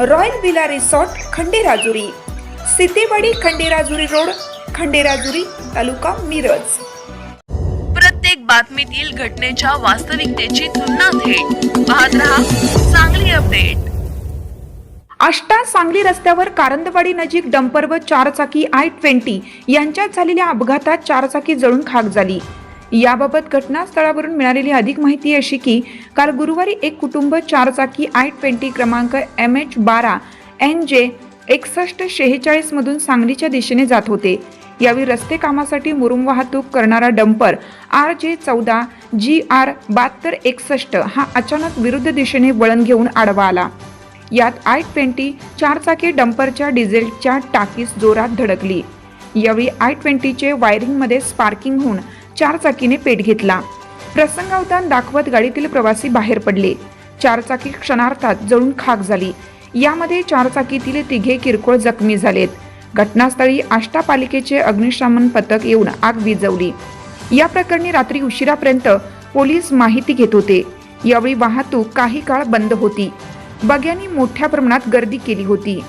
Royal Villa Resort Khanderajuri. Sitewadi Khanderajuri road Khanderajuri taluka Miraj. प्रत्येक बातमीतील घटनेच्या वास्तविकतेची तुलना थेट. पाहत रहा चांगली अपडेट. आष्टा सांगली रस्त्यावर कारंदवाडी नजीक डंपर व चारचाकी आय ट्वेंटी यांच्यात झालेल्या अपघातात चारचाकी जळून खाक झाली. याबाबत घटनास्थळावरून मिळालेली अधिक माहिती अशी की काल गुरुवारी एक कुटुंब चारचाकी आय ट्वेंटी क्रमांक एम एच बारा एन जे एकसष्ट शेहेचाळीसमधून सांगलीच्या दिशेने जात होते. यावेळी रस्ते कामासाठी मुरुम वाहतूक करणारा डंपर आर जे चौदा जी आर बहात्तर एकसष्ट हा अचानक विरुद्ध दिशेने वळण घेऊन आडवा आला. यात आय ट्वेंटी चारचाकी डंपरच्या डिझेलच्या टाकीस जोरात धडकली. यावेळी आय ट्वेंटीचे वायरिंगमध्ये स्पार्किंग होऊन चारचाकीने पेट घेतला. प्रसंगावधान दाखवत गाडीतील प्रवासी बाहेर पडले. चारचाकी क्षणार्थात जळून खाक झाली. यामध्ये चारचाकीतील तिघे किरकोळ जखमी झालेत. घटनास्थळी आष्टा पालिकेचे अग्निशमन पथक येऊन आग विजवली या प्रकरणी रात्री उशिरापर्यंत पोलीस माहिती घेत होते. यावेळी वाहतूक काही काळ बंद होती. बग्यांनी मोठ्या प्रमाणात गर्दी केली होती.